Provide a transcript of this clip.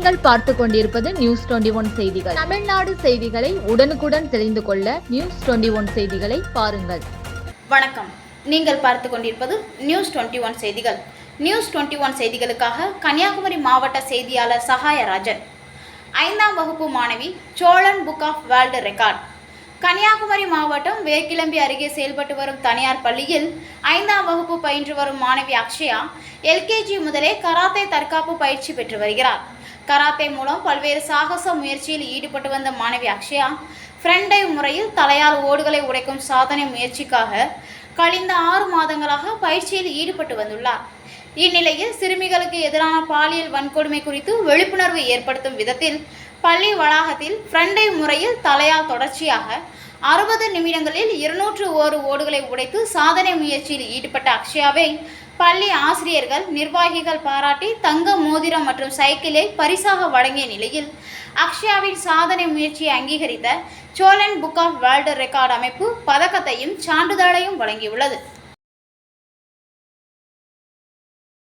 பார்த்து கொண்டிருப்பது news twenty one செய்திகள். தமிழ்நாடு செய்திகளை உடனுக்குடன் தெரிந்து கொள்ள நியூஸ் டுவெண்டி ஒன் செய்திகளை பாருங்கள். வணக்கம். நீங்கள் பார்த்து கொண்டிருப்பது நியூஸ் டுவெண்ட்டி ஒன் செய்திகள். நியூஸ் டுவெண்ட்டி ஒன் செய்திகளுக்காக கன்னியாகுமரி மாவட்ட செய்தியாளர் சகாயராஜன். ஐந்தாம் வகுப்பு மாணவி Cholan book of world record Kanyakumari மாவட்டம் வேக்கிளம்பி அருகே செயல்பட்டு வரும் தனியார் பள்ளியில் ஐந்தாம் வகுப்பு பயின்று வரும் மாணவி அக்ஷயா எல்கேஜி முதலே கராத்தே தற்காப்பு பயிற்சி பெற்று வருகிறார். கராத்தே மூலம் பல்வேறு சாகச முயற்சியில் ஈடுபட்டு வந்த மாணவி அக்ஷயா ஃப்ரெண்டை முறையில் தலையால் ஓடுகளை உடைக்கும் சாதனை முயற்சிக்காக கழிந்த ஆறு மாதங்களாக பயிற்சியில் ஈடுபட்டு வந்துள்ளார். இந்நிலையில் சிறுமிகளுக்கு எதிரான பாலியல் வன்கொடுமை குறித்து விழிப்புணர்வு ஏற்படுத்தும் விதத்தில் பள்ளி வளாகத்தில் ஃப்ரெண்டை முறையில் தலையால் தொடர்ச்சியாக அறுபது நிமிடங்களில் இருநூற்று ஓரு ஓடுகளை உடைத்து சாதனை முயற்சியில் ஈடுபட்ட அக்ஷயாவை பள்ளி ஆசிரியர்கள் நிர்வாகிகள் பாராட்டி தங்க மோதிரம் மற்றும் சைக்கிளை பரிசாக வழங்கிய நிலையில் அக்ஷயாவின் சாதனை முயற்சியை அங்கீகரித்த Cholan book of world record அமைப்பு பதக்கத்தையும் சான்றிதழையும் வழங்கியுள்ளது.